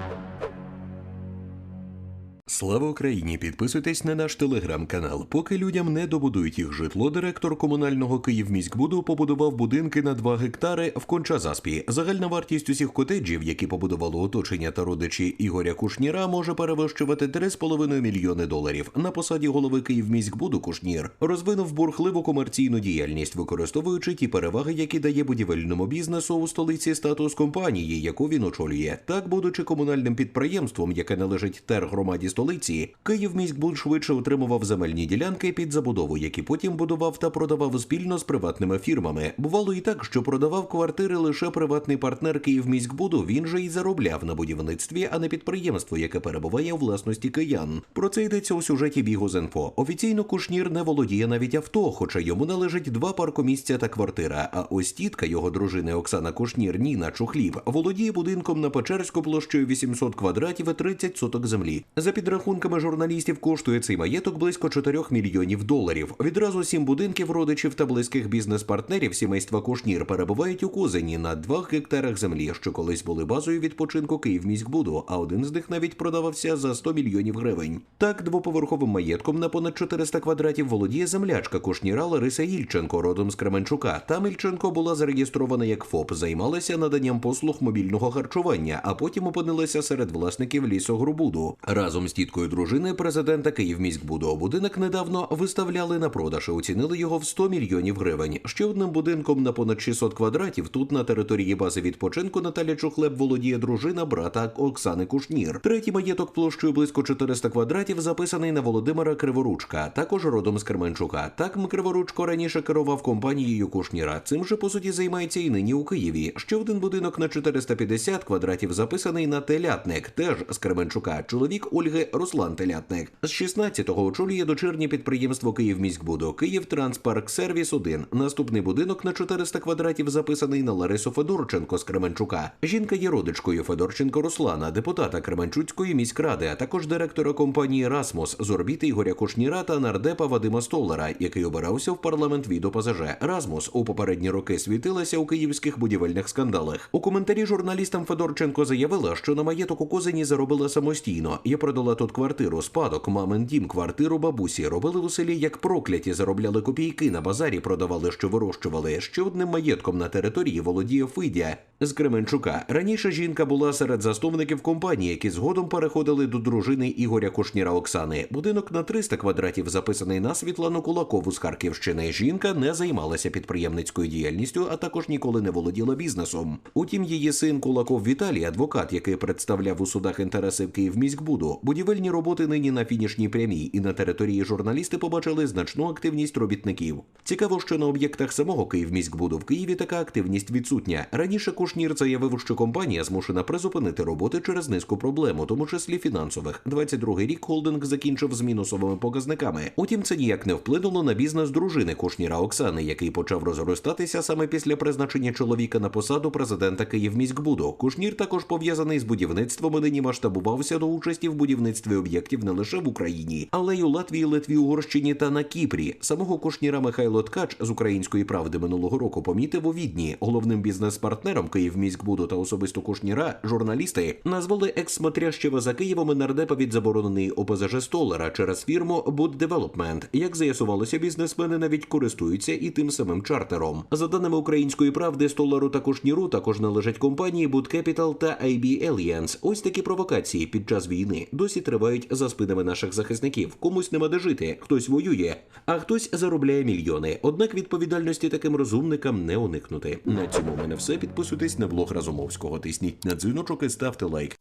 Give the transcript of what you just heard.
you Слава Україні! Підписуйтесь на наш телеграм-канал. Поки людям не добудують їх житло, директор комунального Київміськбуду побудував будинки на 2 гектари в Кончазаспі. Загальна вартість усіх котеджів, які побудувало оточення та родичі Ігоря Кушніра, може перевищувати 3,5 мільйони доларів. На посаді голови Київміськбуду Кушнір розвинув бурхливу комерційну діяльність, використовуючи ті переваги, які дає будівельному бізнесу у столиці статус компанії, яку він очолює. Так, будучи комунальним підприємством, яке належить тергромаді столиці, Київміськбуд швидше отримував земельні ділянки під забудову, які потім будував та продавав спільно з приватними фірмами. Бувало і так, що продавав квартири лише приватний партнер Київміськбуду. Він же й заробляв на будівництві, а не підприємство, яке перебуває у власності киян. Про це йдеться у сюжеті Бігозенфо. Офіційно Кушнір не володіє навіть авто, хоча йому належить два паркомісця та квартира. А ось тітка його дружини Оксана Кушнір Ніна Чухлів володіє будинком на Печерську площею 800 квадратів і 30 соток землі. За підрахунками журналістів, коштує цей маєток близько 4 мільйонів доларів. Відразу сім будинків родичів та близьких бізнес-партнерів сімейства Кушнір перебувають у Козині на 2 гектарах землі, що колись були базою відпочинку Київміськбуду, а один з них навіть продавався за 100 мільйонів гривень. Так, двоповерховим маєтком на понад 400 квадратів володіє землячка Кушніра Лариса Ільченко, родом з Кременчука. Там Ільченко була зареєстрована як ФОП, займалася наданням послуг мобільного харчування, а потім опинилася серед власників лісогрубуду. Разом з тіткою дружини президента Київміськбуду будинок недавно виставляли на продаж і оцінили його в 100 мільйонів гривень. Ще одним будинком на понад 600 квадратів тут на території бази відпочинку Наталя Чухлеб володіє дружина брата Оксани Кушнір. Третій маєток площею близько 400 квадратів записаний на Володимира Криворучка, також родом з Керменчука. Так. Криворучко раніше керував компанією Кушніра. Цим же по суті займається і нині у Києві. Ще один будинок на 450 квадратів записаний на Телятник, теж з Кременчука. Чоловік Ольги Руслан Телятник. З 16-го очолює дочірнє підприємство Київміськбуду Київ Транспарк Сервіс 1 Наступний будинок на 400 квадратів записаний на Ларису Федорченко з Кременчука. Жінка є родичкою Федорченко Руслана, депутата Кременчуцької міськради, а також директора компанії Расмос з орбіти Ігоря Кушніра та нардепа Вадима Столара, який обирався в парламент від ОПЗЖ. Расмус у попередні роки світилася у київських будівельних скандалах. У коментарі журналістам Федорченко заявила, що на маєток у Козині заробила самостійно. Я продала тут квартиру, спадок, мамин дім, квартиру бабусі. Робили у селі як прокляті, заробляли копійки на базарі, продавали, що вирощували. Ще одним маєтком на території володіє Фидя з Кременчука. Раніше жінка була серед засновників компанії, які згодом переходили до дружини Ігоря Кушніра Оксани. Будинок на 300 квадратів записаний на Світлану Кулакову з Харківщини. Жінка не займалася підприємницькою діяльністю, а також ніколи не володіла бізнесом. Утім, її син Кулаков Віталій, адвокат, який представляв у судах інтереси в Київміськбуду, будівельні роботи нині на фінішній прямій, і на території журналісти побачили значну активність робітників. Цікаво, що на об'єктах самого Київміськбуду в Києві така активність відсутня. Раніше Кушнір заявив, що компанія змушена призупинити роботи через низку проблем, у тому числі фінансових. 22-й рік холдинг закінчив з мінусовими показниками. Утім, це ніяк не вплинуло на бізнес дружини Кушніра Оксани, який почав розростатися саме після призначення чоловіка на посаду президента Київміськбуду. Кушнір також пов'язаний з будівництвом і нині масштабувався до участі в будівництві об'єктів не лише в Україні, але й у Латвії, Литві, Угорщині та на Кіпрі. Самого Кушніра Михайло Ткач з української правди минулого року помітив у Відні головним бізнес-партнером Київміськбуду та особисто Кушніра. Журналісти назвали екс-смотрящего за Києвом нардепа від заборонений ОПЗЖ Столера через фірму Буд Девелопмент. Як з'ясувалося, бізнесмени навіть користуються і тим самим чартером. За даними української правди, Столеру та Кушніру також належать компанії Boot Capital та IB Alliance. Ось такі провокації під час війни досі тривають за спинами наших захисників. Комусь нема де жити, хтось воює, а хтось заробляє мільйони. Однак відповідальності таким розумникам не уникнути. На цьому в мене все. Підписуйтесь на блог Разумовського. Тисніть на дзвіночок і ставте лайк.